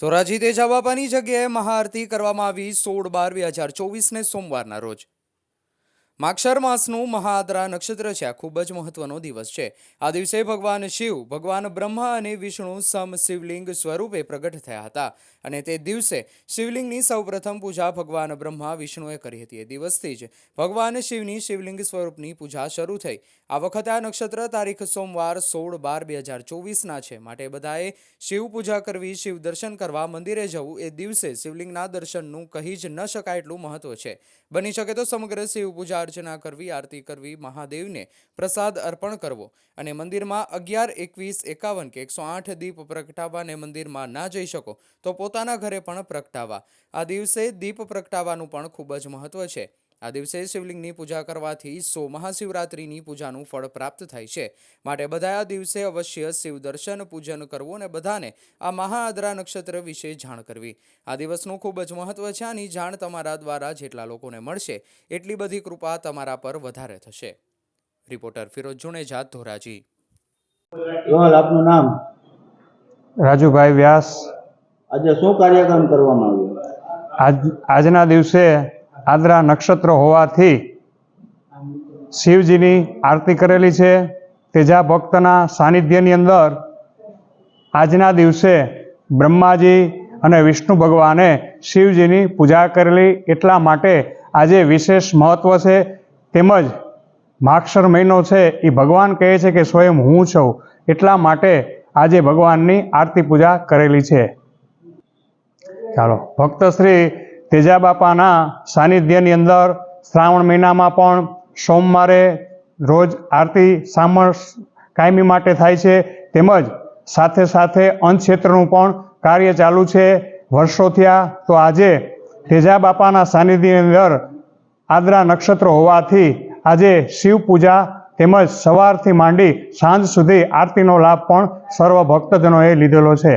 ધોરાજી તેજા બાપાની જગ્યાએ મહાઆરતી કરવામાં આવી સોળ બાર બે હજાર ચોવીસને સોમવારના રોજ. માક્ષર માસનું મહાદરા નક્ષત્ર છે. આ ખૂબ જ મહત્વનો દિવસ છે. આ દિવસે ભગવાન શિવ, ભગવાન બ્રહ્મા અને વિષ્ણુ સમ શિવલિંગ સ્વરૂપે પ્રગટ થયા હતા. અને તે દિવસે શિવલિંગની સૌપ્રથમ પૂજા ભગવાન બ્રહ્મા વિષ્ણુએ કરી હતી. એ દિવસથી જ ભગવાન શિવની શિવલિંગ સ્વરૂપની પૂજા શરૂ થઈ. આ વખતે આ નક્ષત્ર તારીખ સોમવાર સોળ બાર બે હજાર ચોવીસના છે. માટે બધાએ શિવ પૂજા કરવી, શિવ દર્શન કરવા મંદિરે જવું એ દિવસે શિવલિંગના દર્શનનું કહી જ ન શકાય એટલું મહત્વ છે. બની શકે તો સમગ્ર શિવ પૂજા અર્ચના કરવી, આરતી કરવી, મહાદેવને પ્રસાદ અર્પણ કરવો અને મંદિરમાં અગિયાર, એકવીસ, એકાવન કે એકસો આઠ દીપ પ્રગટાવવાને મંદિરમાં ના જઈ શકો તો પોતાના ઘરે પણ પ્રગટાવવા આ દિવસે દીપ પ્રગટાવવાનું પણ ખૂબ જ મહત્વ છે. આ દિવસે શિવલિંગની પૂજા કરવાથી સો મહાશિવરાત્રિની પૂજાનું ફળ પ્રાપ્ત થાય છે. માટે બધા આ દિવસે અવશ્ય શિવ દર્શન પૂજન કરવું અને બધાને આ મહાઆદરા નક્ષત્ર વિશે જાણ કરવી. આ દિવસનું ખૂબ જ મહત્વ છે. આની જાણ તમારા દ્વારા જેટલા લોકોને મળશે એટલી બધી કૃપા તમારા પર વધારે થશે. રિપોર્ટર ફિરોજ જુણેજા ધોરાજી. આપનું નામ? રાજુભાઈ વ્યાસ. આજે શું કાર્યક્રમ કરવામાં આવ્યો? આજ આજના દિવસે આદ્રા નક્ષત્ર હોવાથી શિવજીની આરતી કરેલી છે. તેજા ભક્તના સાનિધ્યની અંદર આજના દિવસે બ્રહ્માજી અને વિષ્ણુ ભગવાને શિવજીની પૂજા કરેલી. એટલા માટે આજે વિશેષ મહત્ત્વ છે. તેમજ માક્ષર મહિનો છે. એ ભગવાન કહે છે કે સ્વયં હું છું. એટલા માટે આજે ભગવાનની આરતી પૂજા કરેલી છે. ચાલો, ભક્ત શ્રી તેજા બાપાના સાનિધ્યની અંદર શ્રાવણ મહિનામાં પણ સોમવારે રોજ આરતી સામણ કાયમી માટે થાય છે. તેમજ સાથે સાથે અંત પણ કાર્ય ચાલુ છે વર્ષો થયા. તો આજે તેજા બાપાના સાનિધ્યની અંદર આદ્રા નક્ષત્ર હોવાથી આજે શિવ પૂજા તેમજ સવારથી માંડી સાંજ સુધી આરતીનો લાભ પણ સર્વ ભક્તજનોએ લીધેલો છે.